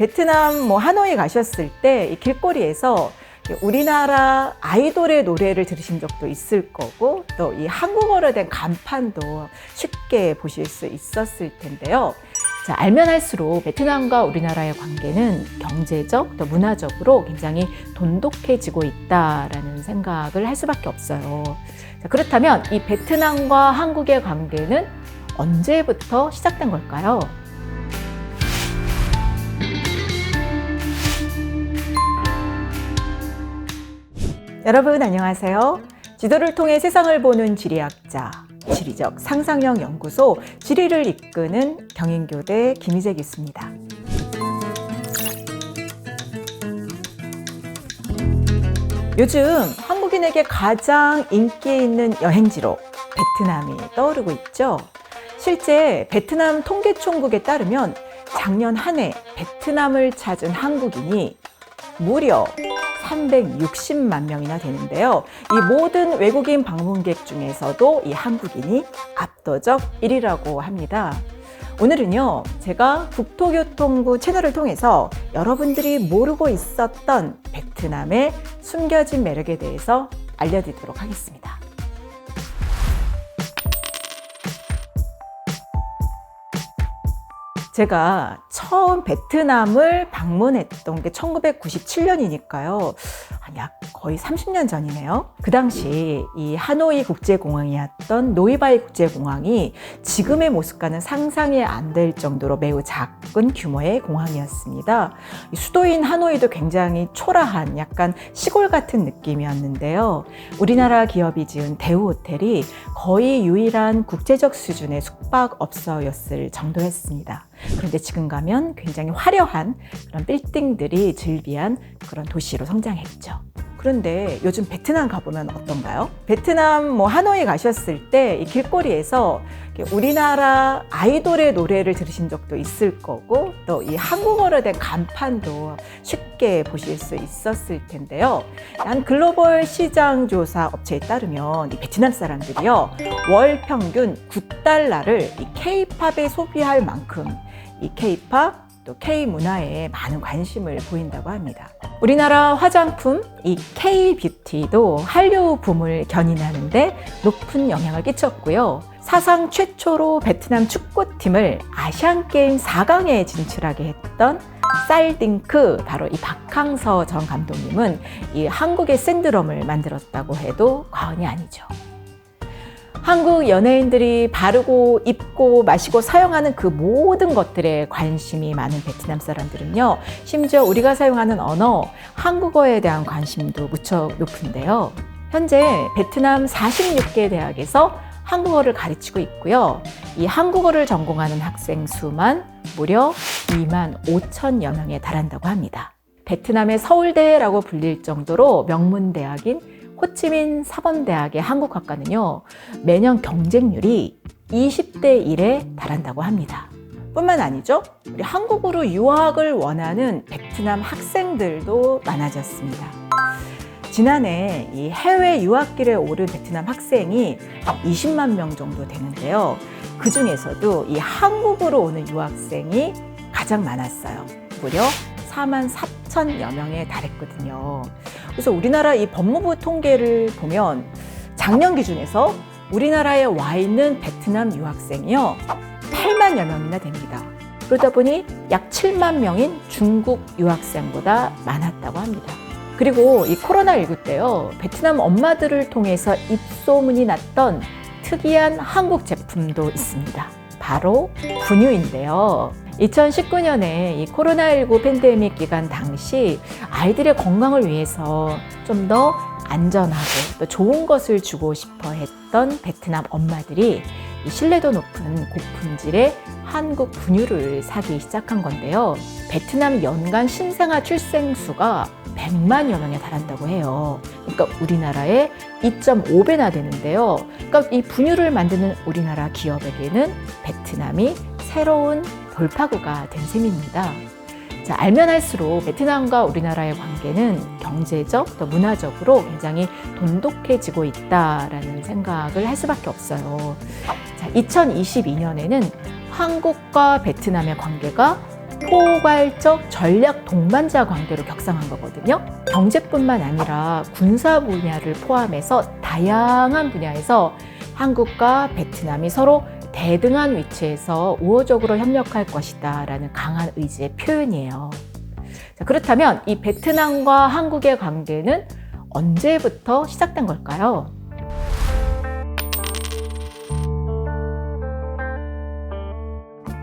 베트남 뭐 하노이 가셨을 때 이 길거리에서 우리나라 아이돌의 노래를 들으신 적도 있을 거고 또 이 한국어로 된 간판도 쉽게 보실 수 있었을 텐데요. 자, 알면 할수록 베트남과 우리나라의 관계는 경제적 또 문화적으로 굉장히 돈독해지고 있다라는 생각을 할 수밖에 없어요. 자, 그렇다면 이 베트남과 한국의 관계는 언제부터 시작된 걸까요? 여러분 안녕하세요. 지도를 통해 세상을 보는 지리학자, 지리적 상상력 연구소 지리를 이끄는 경인교대 김희재 교수입니다. 요즘 한국인에게 가장 인기 있는 여행지로 베트남이 떠오르고 있죠. 실제 베트남 통계총국에 따르면 작년 한 해 베트남을 찾은 한국인이 무려 360만 명이나 되는데요. 이 모든 외국인 방문객 중에서도 이 한국인이 압도적 1위라고 합니다. 오늘은요, 제가 국토교통부 채널을 통해서 여러분들이 모르고 있었던 베트남의 숨겨진 매력에 대해서 알려드리도록 하겠습니다. 제가 처음 베트남을 방문했던 게 1997년이니까요. 약 거의 30년 전이네요. 그 당시 이 하노이 국제공항이었던 노이바이 국제공항이 지금의 모습과는 상상이 안 될 정도로 매우 작은 규모의 공항이었습니다. 수도인 하노이도 굉장히 초라한 약간 시골 같은 느낌이었는데요. 우리나라 기업이 지은 대우 호텔이 거의 유일한 국제적 수준의 숙박업소였을 정도였습니다. 그런데 지금 가면 굉장히 화려한 그런 빌딩들이 즐비한 그런 도시로 성장했죠. 그런데 요즘 베트남 가보면 어떤가요? 베트남 뭐 하노이 가셨을 때 이 길거리에서 우리나라 아이돌의 노래를 들으신 적도 있을 거고 또 이 한국어로 된 간판도 쉽게 보실 수 있었을 텐데요. 한 글로벌 시장 조사 업체에 따르면 이 베트남 사람들이요 월 평균 9달러를 이 K-팝에 소비할 만큼 이 K-팝 또 K 문화에 많은 관심을 보인다고 합니다. 우리나라 화장품 이 K 뷰티도 한류 붐을 견인하는데 높은 영향을 끼쳤고요. 사상 최초로 베트남 축구팀을 아시안 게임 4강에 진출하게 했던 쌀딩크 바로 이 박항서 전 감독님은 이 한국의 샌드럼을 만들었다고 해도 과언이 아니죠. 한국 연예인들이 바르고 입고 마시고 사용하는 그 모든 것들에 관심이 많은 베트남 사람들은요. 심지어 우리가 사용하는 언어 한국어에 대한 관심도 무척 높은데요. 현재 베트남 46개 대학에서 한국어를 가르치고 있고요. 이 한국어를 전공하는 학생 수만 무려 2만 5천여 명에 달한다고 합니다. 베트남의 서울대라고 불릴 정도로 명문 대학인 호치민 사범대학의 한국학과는요, 매년 경쟁률이 20대 1에 달한다고 합니다. 뿐만 아니죠. 우리 한국으로 유학을 원하는 베트남 학생들도 많아졌습니다. 지난해 이 해외 유학길에 오른 베트남 학생이 20만 명 정도 되는데요. 그 중에서도 이 한국으로 오는 유학생이 가장 많았어요. 무려 4만 4천여 명에 달했거든요. 그래서 우리나라 이 법무부 통계를 보면 작년 기준에서 우리나라에 와 있는 베트남 유학생이요. 8만여 명이나 됩니다. 그러다 보니 약 7만 명인 중국 유학생보다 많았다고 합니다. 그리고 이 코로나19 때요. 베트남 엄마들을 통해서 입소문이 났던 특이한 한국 제품도 있습니다. 바로 분유인데요. 2019년에 이 코로나19 팬데믹 기간 당시 아이들의 건강을 위해서 좀 더 안전하고 또 좋은 것을 주고 싶어 했던 베트남 엄마들이 이 신뢰도 높은 고품질의 한국 분유를 사기 시작한 건데요. 베트남 연간 신생아 출생 수가 100만여 명에 달한다고 해요. 그러니까 우리나라의 2.5배나 되는데요. 그러니까 이 분유를 만드는 우리나라 기업에게는 베트남이 새로운 돌파구가 된 셈입니다. 자, 알면 할수록 베트남과 우리나라의 관계는 경제적 또 문화적으로 굉장히 돈독해지고 있다라는 생각을 할 수밖에 없어요. 자, 2022년에는 한국과 베트남의 관계가 포괄적 전략 동반자 관계로 격상한 거거든요. 경제뿐만 아니라 군사 분야를 포함해서 다양한 분야에서 한국과 베트남이 서로 대등한 위치에서 우호적으로 협력할 것이다 라는 강한 의지의 표현이에요. 자, 그렇다면 이 베트남과 한국의 관계는 언제부터 시작된 걸까요?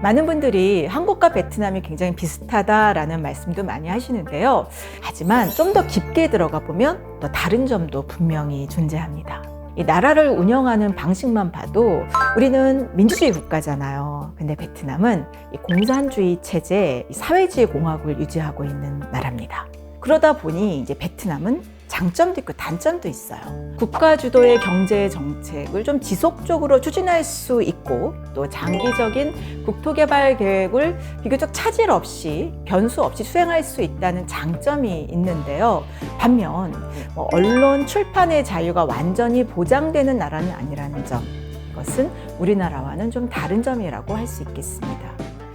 많은 분들이 한국과 베트남이 굉장히 비슷하다라는 말씀도 많이 하시는데요. 하지만 좀 더 깊게 들어가 보면 또 다른 점도 분명히 존재합니다. 이 나라를 운영하는 방식만 봐도 우리는 민주주의 국가잖아요. 근데 베트남은 이 공산주의 체제, 이 사회주의 공화국을 유지하고 있는 나라입니다. 그러다 보니 이제 베트남은 장점도 있고 단점도 있어요. 국가 주도의 경제 정책을 좀 지속적으로 추진할 수 있고 또 장기적인 국토 개발 계획을 비교적 차질 없이 변수 없이 수행할 수 있다는 장점이 있는데요. 반면 뭐 언론 출판의 자유가 완전히 보장되는 나라는 아니라는 점. 이것은 우리나라와는 좀 다른 점이라고 할 수 있겠습니다.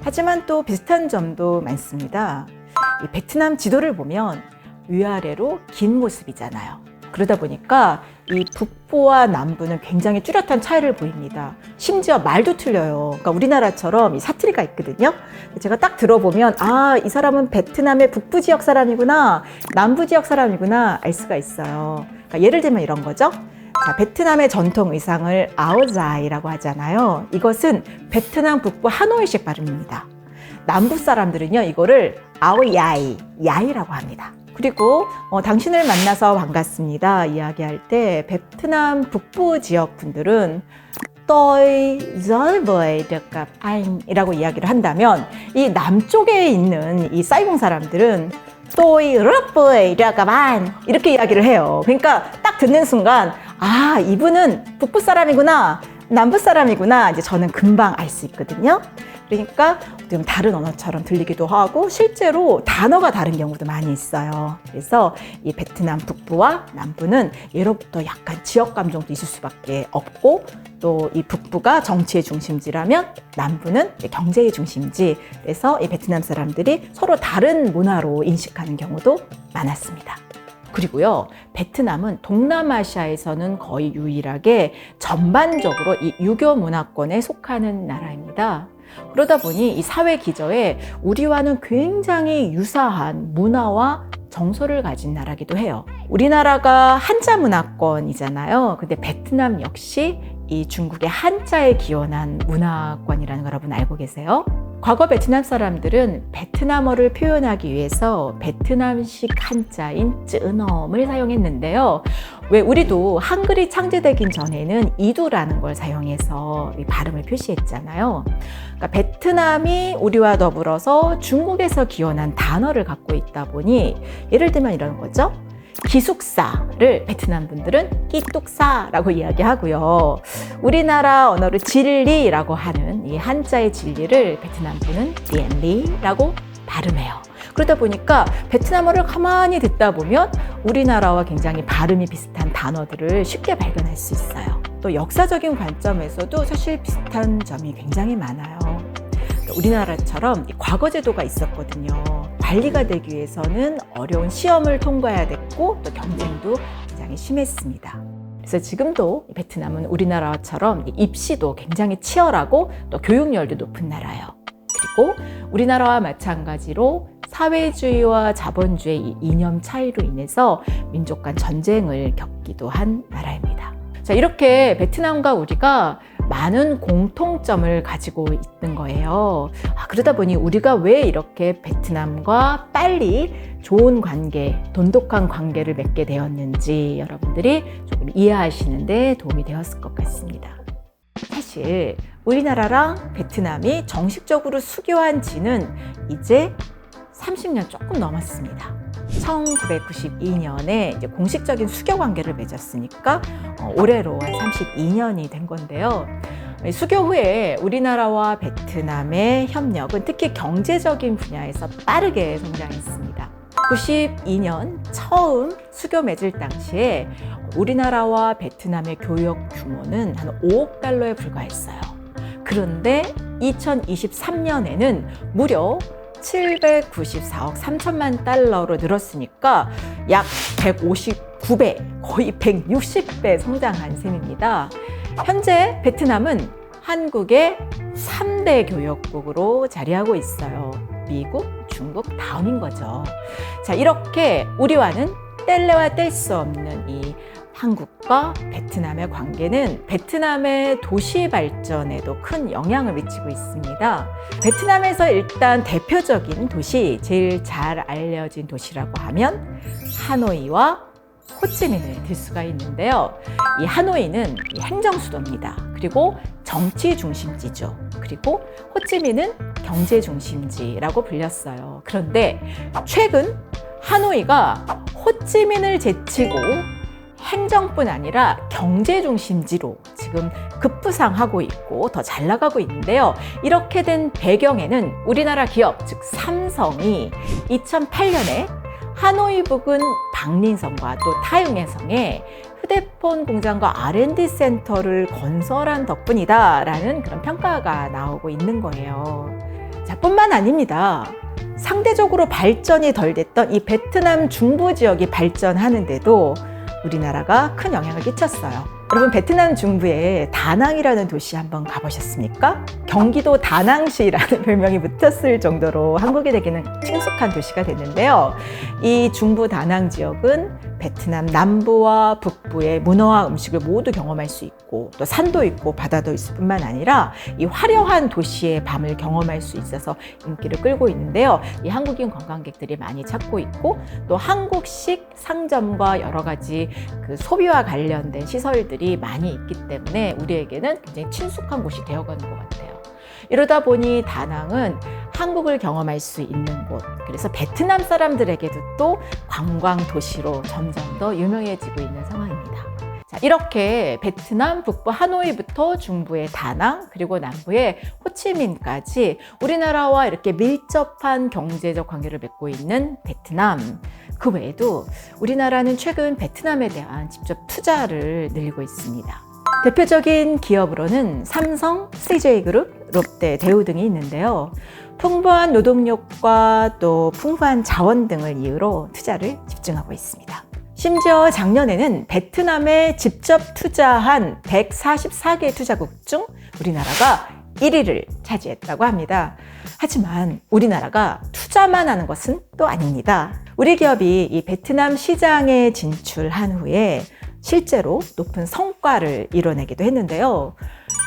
하지만 또 비슷한 점도 많습니다. 이 베트남 지도를 보면 위아래로 긴 모습이잖아요. 그러다 보니까 이 북부와 남부는 굉장히 뚜렷한 차이를 보입니다. 심지어 말도 틀려요. 그러니까 우리나라처럼 이 사투리가 있거든요. 제가 딱 들어보면 아, 이 사람은 베트남의 북부 지역 사람이구나, 남부 지역 사람이구나 알 수가 있어요. 그러니까 예를 들면 이런 거죠. 자, 베트남의 전통 의상을 아오자이라고 하잖아요. 이것은 베트남 북부 하노이식 발음입니다. 남부 사람들은요, 이거를 아오야이, 야이라고 합니다. 그리고 어, 당신을 만나서 반갑습니다. 이야기할 때 베트남 북부 지역 분들은 tôi rất vui được gặp anh 이라고 이야기를 한다면 이 남쪽에 있는 이 사이공 사람들은 tôi rất vui 이렇게 이야기를 해요. 그러니까 딱 듣는 순간 아 이분은 북부 사람이구나 남부 사람이구나 이제 저는 금방 알 수 있거든요. 그러니까 좀 다른 언어처럼 들리기도 하고 실제로 단어가 다른 경우도 많이 있어요. 그래서 이 베트남 북부와 남부는 예로부터 약간 지역 감정도 있을 수밖에 없고 또 이 북부가 정치의 중심지라면 남부는 경제의 중심지. 그래서 이 베트남 사람들이 서로 다른 문화로 인식하는 경우도 많았습니다. 그리고요, 베트남은 동남아시아에서는 거의 유일하게 전반적으로 이 유교 문화권에 속하는 나라입니다. 그러다 보니 이 사회 기저에 우리와는 굉장히 유사한 문화와 정서를 가진 나라기도 해요. 우리나라가 한자 문화권이잖아요. 근데 베트남 역시 이 중국의 한자에 기원한 문화권이라는 걸 여러분 알고 계세요? 과거 베트남 사람들은 베트남어를 표현하기 위해서 베트남식 한자인 쯔넘을 사용했는데요. 왜 우리도 한글이 창제되긴 전에는 이두라는 걸 사용해서 발음을 표시했잖아요. 그러니까 베트남이 우리와 더불어서 중국에서 기원한 단어를 갖고 있다 보니 예를 들면 이런 거죠. 기숙사를 베트남 분들은 끼뚝사라고 이야기하고요. 우리나라 언어로 진리라고 하는 이 한자의 진리를 베트남 분은 디엔리라고 발음해요. 그러다 보니까 베트남어를 가만히 듣다 보면 우리나라와 굉장히 발음이 비슷한 단어들을 쉽게 발견할 수 있어요. 또 역사적인 관점에서도 사실 비슷한 점이 굉장히 많아요. 우리나라처럼 과거 제도가 있었거든요. 관리가 되기 위해서는 어려운 시험을 통과해야 됐고 또 경쟁도 굉장히 심했습니다. 그래서 지금도 베트남은 우리나라처럼 입시도 굉장히 치열하고 또 교육열도 높은 나라예요. 그리고 우리나라와 마찬가지로 사회주의와 자본주의 이 이념 차이로 인해서 민족 간 전쟁을 겪기도 한 나라입니다. 자, 이렇게 베트남과 우리가 많은 공통점을 가지고 있는 거예요. 아, 그러다 보니 우리가 왜 이렇게 베트남과 빨리 좋은 관계, 돈독한 관계를 맺게 되었는지 여러분들이 조금 이해하시는데 도움이 되었을 것 같습니다. 사실 우리나라랑 베트남이 정식적으로 수교한 지는 이제 30년 조금 넘었습니다. 1992년에 이제 공식적인 수교 관계를 맺었으니까 어, 올해로 한 32년이 된 건데요. 수교 후에 우리나라와 베트남의 협력은 특히 경제적인 분야에서 빠르게 성장했습니다. 92년 처음 수교 맺을 당시에 우리나라와 베트남의 교역 규모는 한 5억 달러에 불과했어요. 그런데 2023년에는 무려 794억 3천만 달러로 늘었으니까 약 159배, 거의 160배 성장한 셈입니다. 현재 베트남은 한국의 3대 교역국으로 자리하고 있어요. 미국, 중국 다음인 거죠. 자, 이렇게 우리와는 뗄래와 뗄 수 없는 이 한국과 베트남의 관계는 베트남의 도시 발전에도 큰 영향을 미치고 있습니다. 베트남에서 일단 대표적인 도시, 제일 잘 알려진 도시라고 하면 하노이와 호치민을 들 수가 있는데요. 이 하노이는 이 행정 수도입니다. 그리고 정치 중심지죠. 그리고 호치민은 경제 중심지라고 불렸어요. 그런데 최근 하노이가 호치민을 제치고 행정뿐 아니라 경제 중심지로 지금 급부상하고 있고 더 잘 나가고 있는데요. 이렇게 된 배경에는 우리나라 기업, 즉 삼성이 2008년에 하노이 부근 박린성과 또 타융해성에 휴대폰 공장과 R&D 센터를 건설한 덕분이다라는 그런 평가가 나오고 있는 거예요. 자, 뿐만 아닙니다. 상대적으로 발전이 덜 됐던 이 베트남 중부 지역이 발전하는데도 우리나라가 큰 영향을 끼쳤어요. 여러분 베트남 중부에 다낭이라는 도시 한번 가보셨습니까? 경기도 다낭시라는 별명이 붙었을 정도로 한국인에게는 친숙한 도시가 됐는데요. 이 중부 다낭 지역은 베트남 남부와 북부의 문화와 음식을 모두 경험할 수 있고 또 산도 있고 바다도 있을 뿐만 아니라 이 화려한 도시의 밤을 경험할 수 있어서 인기를 끌고 있는데요. 이 한국인 관광객들이 많이 찾고 있고 또 한국식 상점과 여러 가지 그 소비와 관련된 시설들이 많이 있기 때문에 우리에게는 굉장히 친숙한 곳이 되어가는 것 같아요. 이러다 보니 다낭은 한국을 경험할 수 있는 곳, 그래서 베트남 사람들에게도 또 관광 도시로 점점 더 유명해지고 있는 상황입니다. 자, 이렇게 베트남 북부 하노이부터 중부의 다낭 그리고 남부의 호치민까지 우리나라와 이렇게 밀접한 경제적 관계를 맺고 있는 베트남. 그 외에도 우리나라는 최근 베트남에 대한 직접 투자를 늘리고 있습니다. 대표적인 기업으로는 삼성, CJ그룹, 롯데, 대우 등이 있는데요. 풍부한 노동력과 또 풍부한 자원 등을 이유로 투자를 집중하고 있습니다. 심지어 작년에는 베트남에 직접 투자한 144개 투자국 중 우리나라가 1위를 차지했다고 합니다. 하지만 우리나라가 투자만 하는 것은 또 아닙니다. 우리 기업이 이 베트남 시장에 진출한 후에 실제로 높은 성과를 이뤄내기도 했는데요.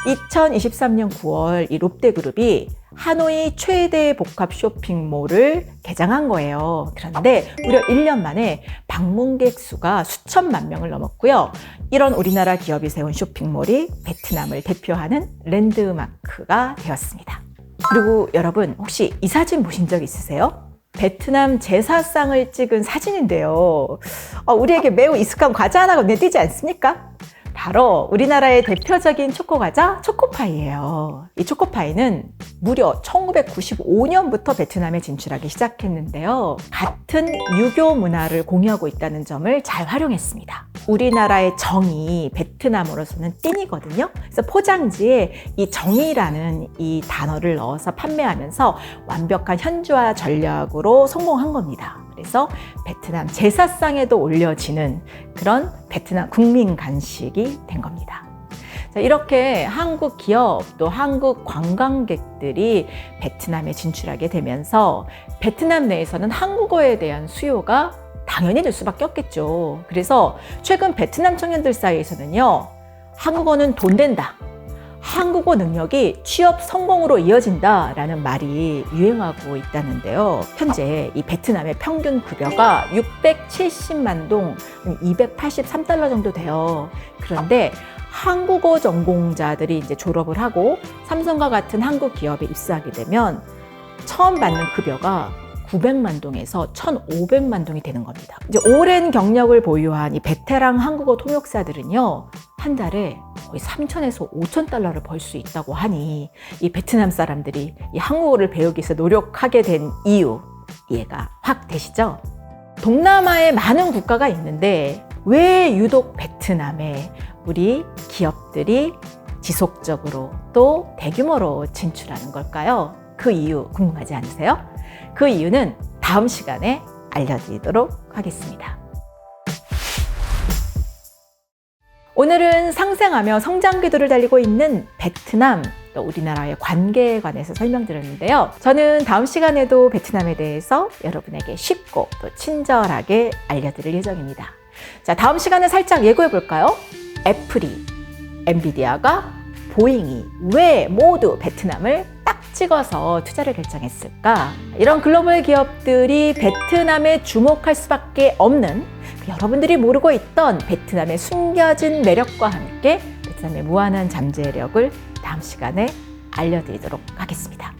2023년 9월 이 롯데그룹이 하노이 최대 복합 쇼핑몰을 개장한 거예요. 그런데 무려 1년 만에 방문객 수가 수천만 명을 넘었고요. 이런 우리나라 기업이 세운 쇼핑몰이 베트남을 대표하는 랜드마크가 되었습니다. 그리고 여러분 혹시 이 사진 보신 적 있으세요? 베트남 제사상을 찍은 사진인데요. 어, 우리에게 매우 익숙한 과자 하나가 눈에 띄지 않습니까? 바로 우리나라의 대표적인 초코 과자 초코파이예요. 이 초코파이는 무려 1995년부터 베트남에 진출하기 시작했는데요. 같은 유교 문화를 공유하고 있다는 점을 잘 활용했습니다. 우리나라의 정이 베트남으로서는 띵이거든요. 그래서 포장지에 이 정이라는 이 단어를 넣어서 판매하면서 완벽한 현지화 전략으로 성공한 겁니다. 그래서 베트남 제사상에도 올려지는 그런 베트남 국민 간식이 된 겁니다. 자, 이렇게 한국 기업 또 한국 관광객들이 베트남에 진출하게 되면서 베트남 내에서는 한국어에 대한 수요가 당연히 늘 수밖에 없겠죠. 그래서 최근 베트남 청년들 사이에서는요, 한국어는 돈 된다. 한국어 능력이 취업 성공으로 이어진다라는 말이 유행하고 있다는데요. 현재 이 베트남의 평균 급여가 670만 동, 283달러 정도 돼요. 그런데 한국어 전공자들이 이제 졸업을 하고 삼성과 같은 한국 기업에 입사하게 되면 처음 받는 급여가 900만 동에서 1,500만 동이 되는 겁니다. 이제 오랜 경력을 보유한 이 베테랑 한국어 통역사들은요, 한 달에 거의 3천에서 5천 달러를 벌 수 있다고 하니 이 베트남 사람들이 이 한국어를 배우기 위해서 노력하게 된 이유 이해가 확 되시죠? 동남아에 많은 국가가 있는데 왜 유독 베트남에 우리 기업들이 지속적으로 또 대규모로 진출하는 걸까요? 그 이유 궁금하지 않으세요? 그 이유는 다음 시간에 알려드리도록 하겠습니다. 오늘은 상생하며 성장 궤도를 달리고 있는 베트남, 또 우리나라의 관계에 관해서 설명드렸는데요. 저는 다음 시간에도 베트남에 대해서 여러분에게 쉽고 또 친절하게 알려드릴 예정입니다. 자, 다음 시간에 살짝 예고해 볼까요? 애플이, 엔비디아가, 보잉이 왜 모두 베트남을 딱 찍어서 투자를 결정했을까? 이런 글로벌 기업들이 베트남에 주목할 수밖에 없는 그 여러분들이 모르고 있던 베트남의 숨겨진 매력과 함께 베트남의 무한한 잠재력을 다음 시간에 알려드리도록 하겠습니다.